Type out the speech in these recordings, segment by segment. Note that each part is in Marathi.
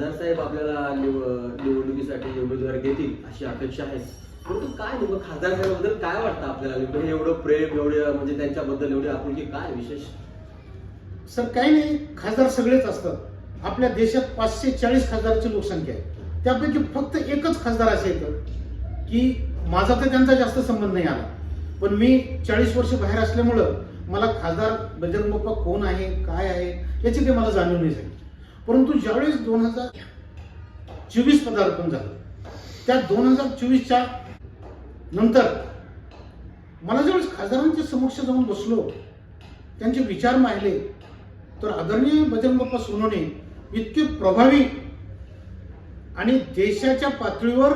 खासदार साहेब आपल्याला निव- निवडणुकीसाठी उमेदवार देतील अशी अपेक्षा आहे. परंतु काय नेमकं खासदार साहेबाबद्दल काय वाटतं आपल्याला? नेमकं हे एवढं प्रेम एवढं म्हणजे त्यांच्याबद्दल एवढी आपुलकी काय विशेष? सर काही नाही. खासदार सगळेच असतात. आपल्या देशात पाचशे चाळीस खासदाराची लोकसंख्या आहे. त्यापैकी फक्त एकच खासदार असे येतं की माझा तर त्यांचा जास्त संबंध नाही आला. पण मी चाळीस वर्ष बाहेर असल्यामुळं मला खासदार बजरंग बाप्पा कोण आहे काय आहे याची काही मला जाणीव नाही झाली. परंतु ज्यावेळेस दोन हजार चोवीस पदार्पण झालं त्या दोन हजार चोवीसच्या नंतर मला ज्यावेळेस खासदारांच्या समक्ष जाऊन बसलो त्यांचे विचार मांडले तर आदरणीय बजरंग सोनोने इतके प्रभावी आणि देशाच्या पातळीवर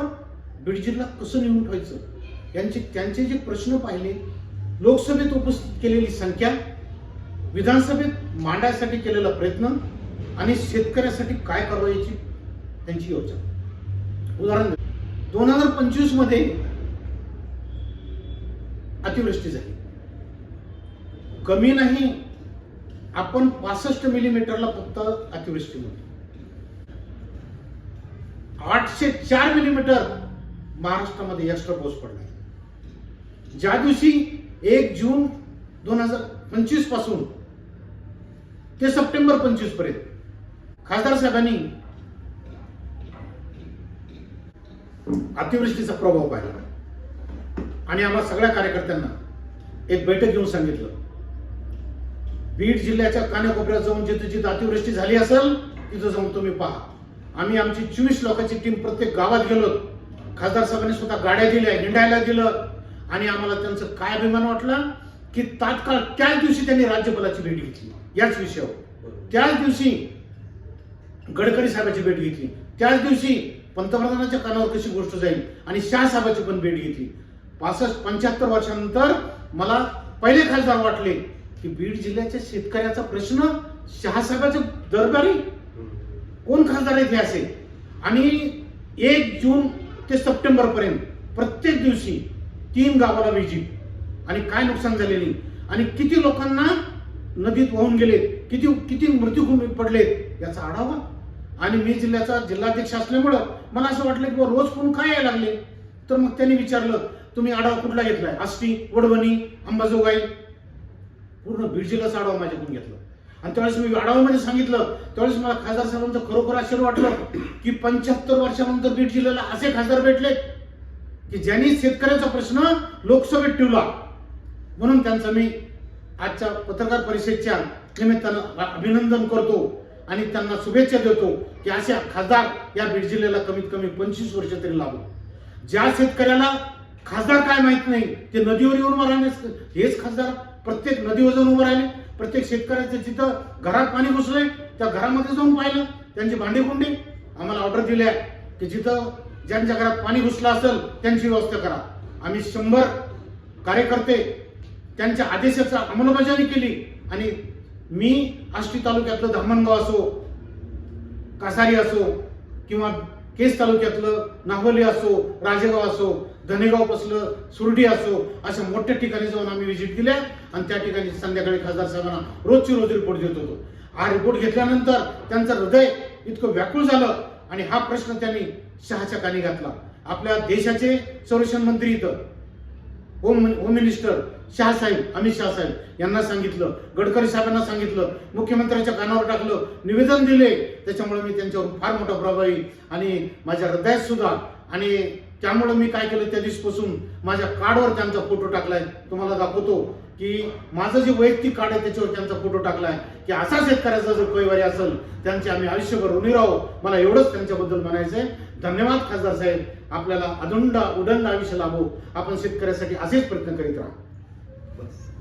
बीड जिल्हा कसं निवडून ठेवायचं यांचे त्यांचे जे प्रश्न पाहिले लोकसभेत उपस्थित केलेली संख्या विधानसभेत मांडायसाठी केलेला प्रयत्न आणि शेतकऱ्यासाठी काय करावयाची त्यांची योजना. उदाहरण दोन हजार पंचवीसमध्ये अतिवृष्टी झाली. कमी नाही आपण पासष्ट मिलीमीटरला फक्त अतिवृष्टी म्हणतो आठशे चार मिलीमीटर महाराष्ट्रामध्ये एक्स्ट्रा पाऊस पडला. ज्या दिवशी एक जून दोन हजार पंचवीसपासून ते सप्टेंबर पंचवीसपर्यंत खासदार साहेबांनी अतिवृष्टीचा प्रभाव पाहिला. आणि आम्हाला सगळ्या कार्यकर्त्यांना एक बैठक घेऊन सांगितलं. बीड जिल्ह्याच्या कानाकोपऱ्यात जाऊन जिथे जिथे अतिवृष्टी झाली असेल तिथं जाऊन तुम्ही पहा. आम्ही आमची चोवीस लोकांची टीम प्रत्येक गावात गेलो. खासदार साहेबांनी स्वतः गाड्या दिल्या हिंडायला दिलं. आणि आम्हाला त्यांचं काय अभिमान वाटला? की तात्काळ त्याच दिवशी त्यांनी राज्यपालाची भेट घेतली. याच विषयावर. त्याच दिवशी गडकरी साहेबाची भेट घेतली. त्याच दिवशी पंतप्रधानाच्या कानावर कशी गोष्ट जाईल आणि शाह साहेबाची पण भेट घेतली. पासष्ट पंच्याहत्तर वर्षानंतर मला पहिले खासदार वाटले की बीड जिल्ह्याच्या शेतकऱ्याचा प्रश्न शहासाहेबाच्या दरबारी कोण खासदार आहेत हे असे आणि एक जून ते सप्टेंबर पर्यंत प्रत्येक दिवशी तीन गावाला विजिट. आणि काय नुकसान झालेली? आणि किती लोकांना नदीत वाहून गेले? किती किती मृत्यू पडलेत याचा आढावा. आणि मी जिल्ह्याचा जिल्हाध्यक्ष असल्यामुळं मला असं वाटलं की रोज फोन काय यायला लागले? तर मग त्यांनी विचारलं तुम्ही आढावा कुठला घेतलाय? आष्टी वडवणी अंबाजोगाई. पूर्ण बीड जिल्ह्याचा आढावा माझ्याकडून घेतला. आणि त्यावेळेस मी आढावामध्ये सांगितलं त्यावेळेस मला खासदार साहेबांचं खरोखर आश्चर्य वाटलं की पंच्याहत्तर वर्षानंतर बीड जिल्ह्याला असे खासदार भेटले की ज्यांनी शेतकऱ्याचा प्रश्न लोकसभेत ठेवला. म्हणून त्यांचा मी आजच्या पत्रकार परिषदेच्या निमित्तानं अभिनंदन करतो आणि त्यांना शुभेच्छा देतो की अशा खासदार या बीड जिल्ह्याला कमीत कमी पंचवीस वर्ष तरी लागू. ज्या शेतकऱ्याला खासदार काय माहीत नाही ते नदीवर येऊन उभं राहिले हेच खासदार प्रत्येक नदीवर जाऊन उभं राहिले. प्रत्येक शेतकऱ्याचं जिथं घरात पाणी घुसलंय त्या घरामध्ये जाऊन पाहिलं. त्यांची भांडी कुंडी. आम्हाला ऑर्डर दिल्या की जिथं ज्यांच्या घरात पाणी घुसलं असेल त्यांची व्यवस्था करा. आम्ही शंभर कार्यकर्ते त्यांच्या आदेशाचा अंमलबजावणी केली आणि मी आष्टी तालुक्यातलं धामणगाव असो कासारी असो किंवा केस तालुक्यातलं नागोली असो राजेगाव असो धनेगाव पसलं सुरडी असो अशा मोठ्या ठिकाणी जाऊन आम्ही व्हिजिट दिल्या आणि त्या ठिकाणी संध्याकाळी खासदार साहेबांना रोजची रोज रिपोर्ट देत होतो. हा रिपोर्ट घेतल्यानंतर त्यांचं हृदय इतकं व्याकुळ झालं आणि हा प्रश्न त्यांनी शहाच्या कानी घातला. आपल्या देशाचे संरक्षण मंत्री इथं होम होम मिनिस्टर शहासाहेब अमित शहासाहेब यांना सांगितलं गडकरी साहेबांना सांगितलं मुख्यमंत्र्यांच्या कानावर टाकलं निवेदन दिले. त्याच्यामुळे मी त्यांच्यावर फार मोठा प्रभावी आणि माझ्या हृदयात सुद्धा आणि त्यामुळे मी काय केलं त्या दिवशीपासून माझ्या कार्डवर त्यांचा फोटो टाकलाय. तुम्हाला दाखवतो की माझं जे वैयक्तिक कार्ड आहे त्याच्यावर त्यांचा फोटो टाकलाय. की असा शेतकऱ्याचा जर कैवारी असेल त्यांचे आम्ही आयुष्यभर ऋणी राहू. मला एवढंच त्यांच्याबद्दल म्हणायचं आहे धन्यवाद खासदार साहेब. आपल्याला अदुंड उदंड आयुष्य लाभो. आपण शेतकऱ्यासाठी असेच प्रयत्न करीत राहा. बस.